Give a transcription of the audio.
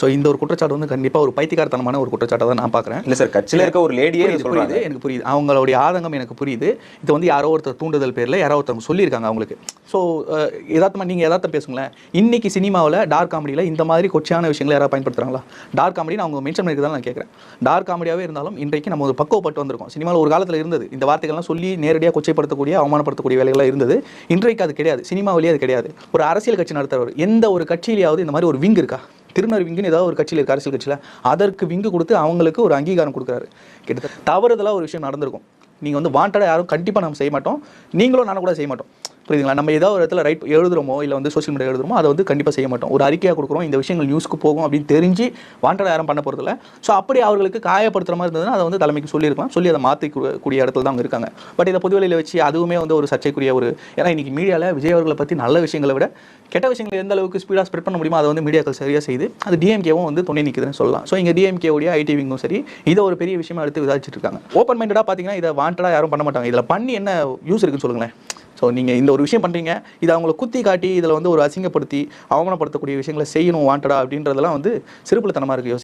So இந்த ஒரு குற்றச்சாட்டு வந்து கண்டிப்பாக ஒரு பைத்தியக்காரத்தனமான ஒரு குற்றச்சாட்டை தான் நான் பார்க்குறேன் இல்ல சார் கட்சியில இருக்க ஒரு லேடியே புரியுது எனக்கு புரியுது. அவங்களுடைய ஆதங்கம் எனக்கு புரியுது. இது வந்து யாரோ ஒருத்தர் தூண்டுதல் பேரில் யாரோ ஒருத்தர் சொல்லியிருக்காங்க அவங்களுக்கு. ஸோ யதார்த்தமாக நீங்கள் யதார்த்தம் பேசுங்களேன். இன்னைக்கு சினிமாவில் டார்க் காமெடியில் இந்த மாதிரி கொச்சையான விஷயங்களை யாராவது பயன்படுத்துறாங்களா? டார்க் காமெடின்னு அவங்க மென்ஷன் பண்ணியிருக்கதான் நான் கேட்குறேன் டார்க் காமெடியாகவே இருந்தாலும் இன்றைக்கு நம்ம ஒரு பக்குவப்பட்டு வந்திருக்கோம். சினிமாவில் ஒரு காலத்தில் இருந்தது. இந்த வார்த்தைகள்லாம் சொல்லி நேரடியாக கொச்சைப்படுத்தக்கூடிய அவமானப்படுத்தக்கூடிய வேலைகள்லாம் இருந்தது. இன்றைக்கு அது கிடையாது. சினிமாவிலேயே அது கிடையாது. ஒரு அரசியல் கட்சி நடத்துறவர் எந்த ஒரு கட்சியிலேயாவது இந்த மாதிரி ஒரு விங் இருக்கா? திருநர்விங்குன்னு ஏதாவது ஒரு கட்சியில் இருக்கு அரசியல் கட்சியில். அதற்கு விங்கு கொடுத்து அவங்களுக்கு ஒரு அங்கீகாரம் கொடுக்குறாரு. கிட்டத்தட்ட தவறுதலாக ஒரு விஷயம் நடந்திருக்கும். நீங்கள் வந்து வாண்டடாக யாரும் கண்டிப்பாக நம்ம செய்ய மாட்டோம். நீங்களும் நானும் கூட செய்ய மாட்டோம். புரியுதுங்களா? நம்ம ஏதாவது ஒரு இடத்துல ரைட் எழுதுறோமோ இல்லை வந்து சோஷியல் மீடியா எழுதுறோமோ அதை வந்து கண்டிப்பாக செய்ய மாட்டோம். ஒரு அறிக்கையாக கொடுக்குறோம் இந்த விஷயங்கள் நியூஸ்க்கு போகும் அப்படின்னு தெரிஞ்சு வாண்டடாக யாரும் பண்ண போகிறதில்ல ஸோ அப்படி அவர்களுக்கு காயப்படுத்துற மாதிரி இருந்ததுன்னா அதை வந்து தலைமைக்கு சொல்லியிருக்கலாம். சொல்லி அதை மாற்றி கூடிய இடத்துல தான் அவங்க இருக்காங்க. பட் இதை பொதுவெளியில் வச்சு அதுவுமே வந்து ஒரு சர்ச்சைக்குரிய ஒரு ஏன்னா இன்னைக்கு மீடியாவில் விஜய் அவர்களை பற்றி நல்ல விஷயங்களை விட கெட்ட விஷயங்களை எந்த அளவுக்கு ஸ்பீடாக ஸ்ப்ரெட் பண்ண முடியுமோ அதை வந்து மீடியாக்கள் சரியாக செய்து அது டிஎம்கேவும் வந்து துணை நிற்குதுன்னு சொல்லலாம். ஸோ இங்கே டிஎம்கேவுடைய ஐடிவிங்கும் சரி இதை ஒரு பெரிய விஷயமா எடுத்து விசாரிச்சுட்டு இருக்காங்க. ஓப்பன் மைண்டடாக பார்த்தீங்கன்னா இதை வாண்டடாக யாரும் பண்ண மாட்டாங்க. இதில் பண்ணி என்ன யூஸ் இருக்குன்னு சொல்லுங்களேன். ஸோ நீங்கள் இந்த ஒரு விஷயம் பண்ணுறீங்க இதை அவங்கள குத்தி காட்டி இதில் வந்து ஒரு அசிங்கப்படுத்தி அவமானப்படுத்தக்கூடிய விஷயங்களை செய்யணும் வாண்டடா அப்படின்றதெல்லாம் வந்து சிறுப்புலத்தனமாக இருக்குது